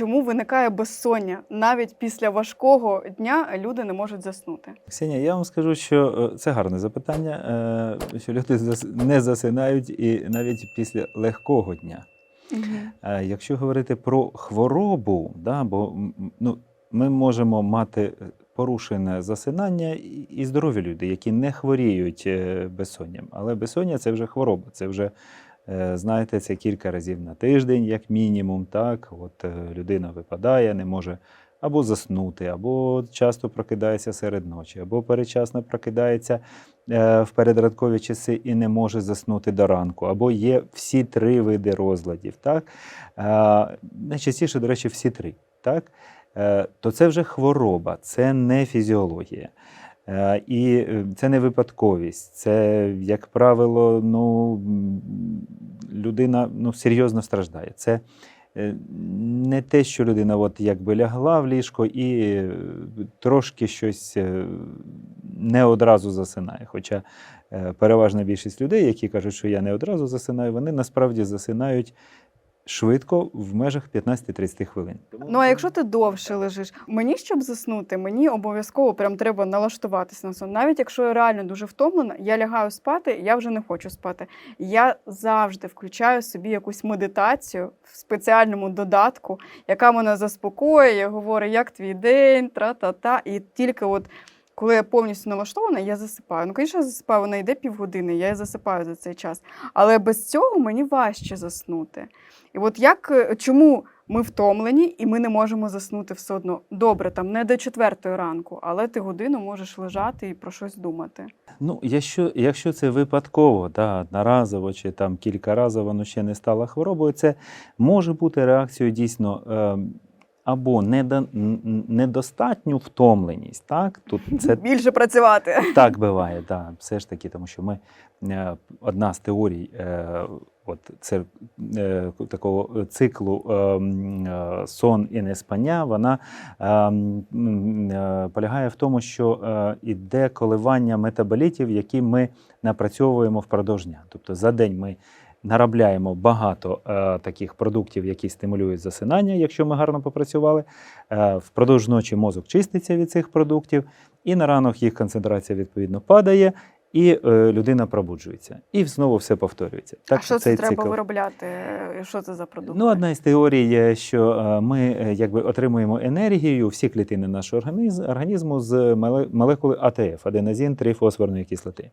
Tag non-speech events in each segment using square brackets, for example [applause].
чому виникає безсоння? Навіть після важкого дня люди не можуть заснути. Ксенія, я вам скажу, що е, це гарне запитання, е, що люди не засинають і навіть після легкого дня. Е, Якщо говорити про хворобу, да, бо ну, ми можемо мати порушене засинання і- здорові люди, які не хворіють безсонням. Але безсоння це вже хвороба, це вже, знаєте, це кілька разів на тиждень, як мінімум. Так? От е, людина випадає, не може або заснути, або часто прокидається серед ночі, або передчасно прокидається е, в передранкові часи і не може заснути до ранку, або є всі три види розладів. Так? Е, Найчастіше, до речі, всі три. Так? Е, То це вже хвороба, це не фізіологія. Е, І е, це не випадковість. Це, як правило, ну, людина ну, серйозно страждає. Це е, не те, що людина от якби лягла в ліжко і трошки щось не одразу засинає. Хоча переважна більшість людей, які кажуть, що я не одразу засинаю, вони насправді засинають швидко в межах 15-30 хвилин. Ну а якщо ти довше лежиш, мені щоб заснути, мені обов'язково прям треба налаштуватись на сон. Навіть якщо я реально дуже втомлена, я лягаю спати, я вже не хочу спати. Я завжди включаю собі якусь медитацію в спеціальному додатку, яка мене заспокоює, говорить, як твій день, тра-та-та. І тільки от. Коли я повністю налаштована, я засипаю. Ну, звісно, я засипаю, вона йде півгодини, я засипаю за цей час. Але без цього мені важче заснути. І от як е, чому ми втомлені і ми не можемо заснути все одно? Добре, там не до четвертої ранку, але ти годину можеш лежати і про щось думати. Ну, якщо, якщо це випадково, да, одноразово чи там кількаразово воно ще не стало хворобою, це може бути реакцією дійсно е, або недостатню втомленість. Так? Тут [laughs] це Більше працювати. так буває, да, все ж таки, тому що ми е, одна з теорій. Е, От це е, такого циклу сон і неспання, вона полягає в тому, що іде коливання метаболітів, які ми напрацьовуємо впродовж дня. Тобто за день ми наробляємо багато е, таких продуктів, які стимулюють засинання, якщо ми гарно попрацювали. Е, впродовж ночі мозок чиститься від цих продуктів, і на ранок їх концентрація відповідно падає. І е, людина пробуджується, і знову все повторюється. а що це треба цикл. виробляти? Що це за продукти? Ну, одна із теорій є, що е, ми е, якби отримуємо енергію, всі клітини нашого організму, організму з молекули АТФ, аденозин трифосфорної кислоти.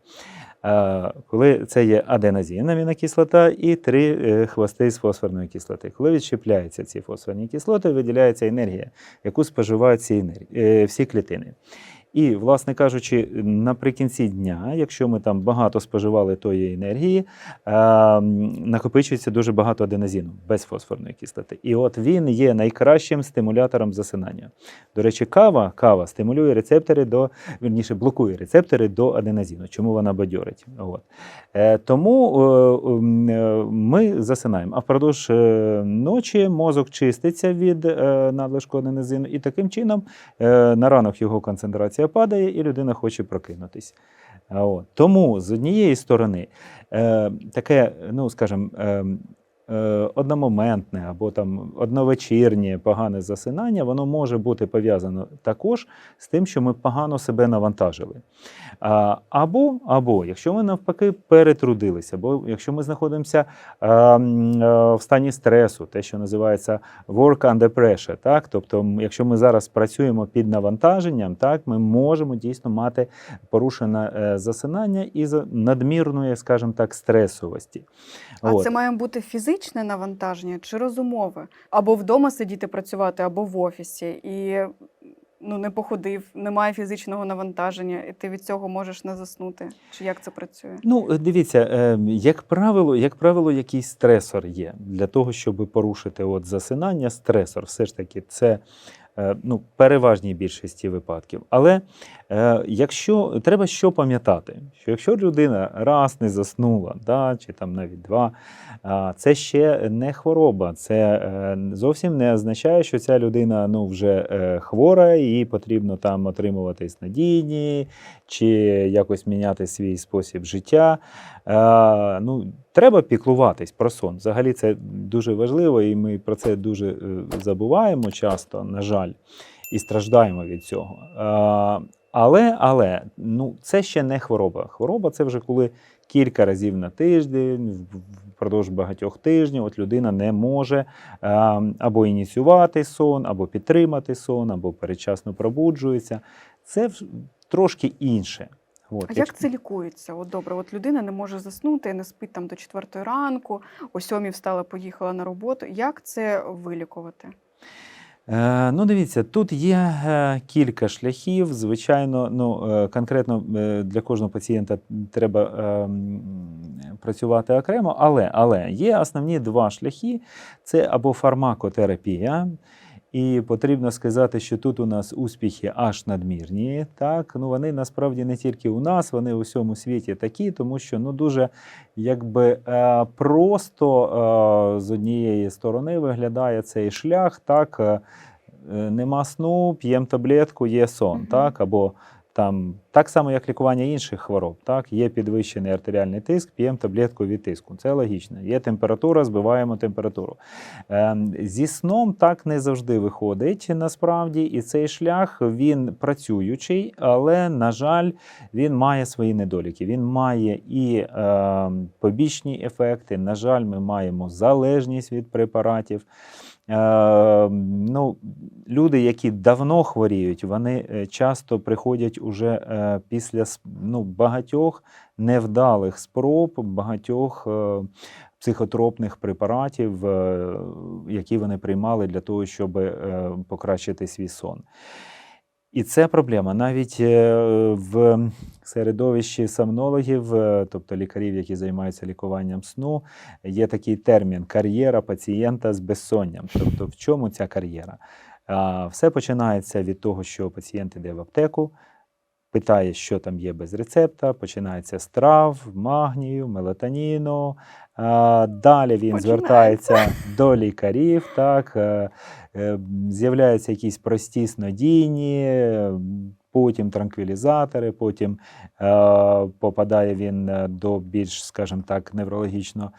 Коли це є аденозінна амінокислота, і три е, хвости з фосфорної кислоти. Коли відщепляються ці фосфорні кислоти, виділяється енергія, яку споживають ці енергії, е, всі клітини. І, власне кажучи, наприкінці дня, якщо ми там багато споживали тої енергії, е, накопичується дуже багато аденозину без фосфорної кислоти. І от він є найкращим стимулятором засинання. До речі, кава, кава стимулює рецептори до, вірніше, блокує рецептори до аденозину. Чому вона бадьорить? От. Е, тому е, м, е, ми засинаємо. А впродовж ночі мозок чиститься від надлишку аденозину, і таким чином на ранок його концентрація падає, і людина хоче прокинутись. От. Тому з однієї сторони е, таке, ну скажімо, е, е, одномоментне або там одновечірнє погане засинання, воно може бути пов'язано також з тим, що ми погано себе навантажили. Або, або якщо ми навпаки перетрудилися, або якщо ми знаходимося е, м, е, в стані стресу, те, що називається work under pressure, так? тобто, якщо ми зараз працюємо під навантаженням, так, ми можемо дійсно мати порушене е, засинання із надмірної, скажімо так, стресовості. А От. це має бути фізичне навантаження чи розумове? Або вдома сидіти працювати, або в офісі. І ну, не походив, немає фізичного навантаження, і ти від цього можеш не заснути. Чи як це працює? Ну, дивіться, е, як правило, як правило, якийсь стресор є для того, щоб порушити от засинання. Стресор, все ж таки, це ну, переважній більшості випадків. Але е, якщо треба що пам'ятати, що якщо людина раз не заснула, да, чи там навіть два, це ще не хвороба. Це е, зовсім не означає, що ця людина ну, вже е, хвора, і потрібно там отримувати снадійні чи якось міняти свій спосіб життя. Е, ну, треба піклуватись про сон. Взагалі це дуже важливо, і ми про це дуже е, забуваємо часто, на жаль, і страждаємо від цього. Е, але, але ну, це ще не хвороба. Хвороба це вже коли кілька разів на тиждень, впродовж багатьох тижнів, от людина не може е, або ініціювати сон, або підтримати сон, або передчасно пробуджується. Це трошки інше. От, А якщо- як це лікується? От добре, от людина не може заснути, не спить там до четвертої ранку, о сьомій встала, поїхала на роботу. Як це вилікувати? Е, Ну, дивіться, тут є е, кілька шляхів. Звичайно, ну е, конкретно для кожного пацієнта треба працювати окремо, але, але є основні два шляхи: це або фармакотерапія. І потрібно сказати, що тут у нас успіхи аж надмірні. Так, ну вони насправді не тільки у нас, вони у всьому світі такі, тому що ну дуже якби е, просто е, з однієї сторони виглядає цей шлях. Так, е, нема сну, п'ємо таблетку, є сон, так, або там так само, як лікування інших хвороб. Так, є підвищений артеріальний тиск, п'ємо таблетку від тиску. Це логічно. Є температура, збиваємо температуру. Ем, Зі сном так не завжди виходить насправді, і цей шлях він працюючий, але на жаль, він має свої недоліки. Він має і е, побічні ефекти. На жаль, ми маємо залежність від препаратів. Е, ну, люди, які давно хворіють, вони е, часто приходять уже е, після ну, багатьох невдалих спроб, багатьох психотропних препаратів, які вони приймали для того, щоб покращити свій сон. І це проблема. Навіть е, в середовищі сомнологів, е, тобто лікарів, які займаються лікуванням сну, є такий термін кар'єра пацієнта з безсонням. Тобто, в чому ця кар'єра? Все починається від того, що пацієнт іде в аптеку, питає, що там є без рецепта, починається з трав, магнію, мелатоніну. Далі він Починається. звертається до лікарів, так, е, е, з'являються якісь прості снодійні, потім транквілізатори, потім е, попадає він до більш, скажімо так, неврологічно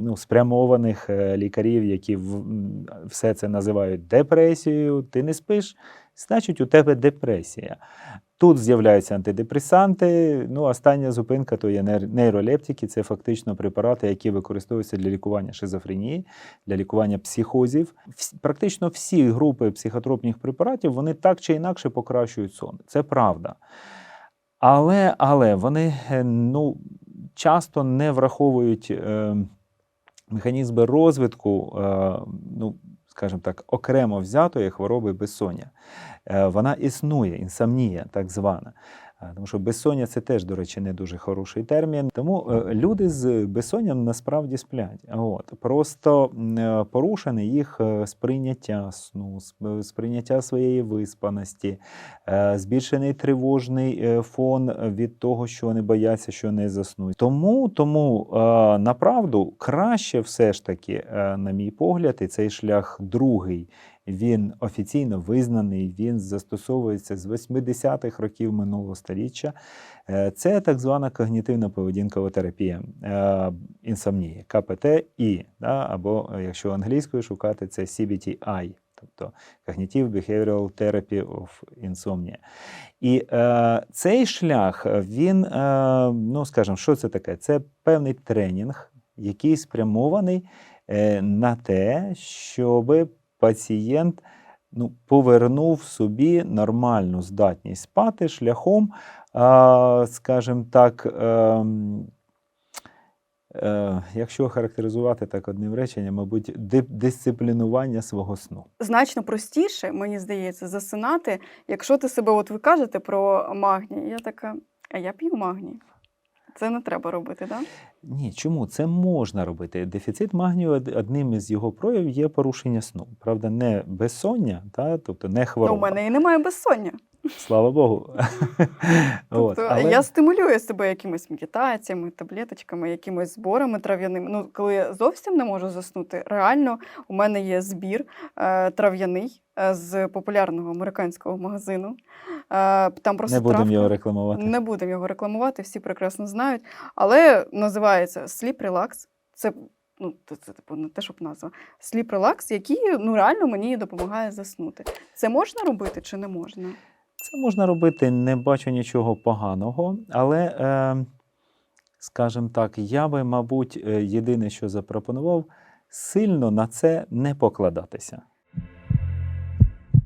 ну, спрямованих лікарів, які все це називають депресією. Ти не спиш, значить, у тебе депресія. Тут з'являються антидепресанти. Ну, остання зупинка то є нейролептики. Це фактично препарати, які використовуються для лікування шизофренії, для лікування психозів. Практично всі групи психотропних препаратів вони так чи інакше покращують сон. Це правда. Але, але вони е, ну, часто не враховують е, механізми розвитку, е, ну, скажімо так, окремо взятої хвороби безсоння. Е, вона існує, інсомнія, так звана. Тому що безсоння це теж, до речі, не дуже хороший термін. Тому е, люди з безсонням насправді сплять. От. Просто е, порушене їх е, сприйняття сну, сприйняття своєї виспаності, збільшений тривожний фон від того, що вони бояться, що не заснуть. Тому, тому направду краще все ж таки, на мій погляд, і цей шлях другий. Він офіційно визнаний, він застосовується з 80-х років минулого століття. Е, Це так звана когнітивна поведінкова терапія е, інсомнії, КПТ-І, да, або якщо англійською шукати, це CBT-I, тобто Cognitive Behavioral Therapy of Insomnia. І е, цей шлях, е, він, е, ну скажімо, що це таке? Це певний тренінг, який спрямований на те, щоб пацієнт ну, повернув собі нормальну здатність спати шляхом, скажімо так, ем, е, якщо характеризувати так одним реченням, мабуть, дисциплінування свого сну. Значно простіше, мені здається, засинати, якщо ти себе, от ви кажете про магній, я така, а я п'ю магній. Це не треба робити, так? Ні, чому це можна робити? Дефіцит магнію одним із його проявів є порушення сну. Правда, не безсоння, та, тобто не Ну, хвороба. у мене і немає безсоння. Слава Богу. [laughs] От, Тобто але- я стимулюю себе якимись медитаціями, таблеточками, якимись зборами трав'яними. Ну, коли я зовсім не можу заснути, реально у мене є збір е, трав'яний е, з популярного американського магазину. Е, там просто Не будемо його рекламувати. Не будемо його рекламувати, всі прекрасно знають. Але називається Sleep Relax. Це ну, це, це типу не те, щоб назва. Sleep Relax, який ну, реально мені допомагає заснути. Це можна робити чи не можна? Це можна робити, не бачу нічого поганого, але, е, скажімо так, я би, мабуть, е, єдине, що запропонував, сильно на це не покладатися.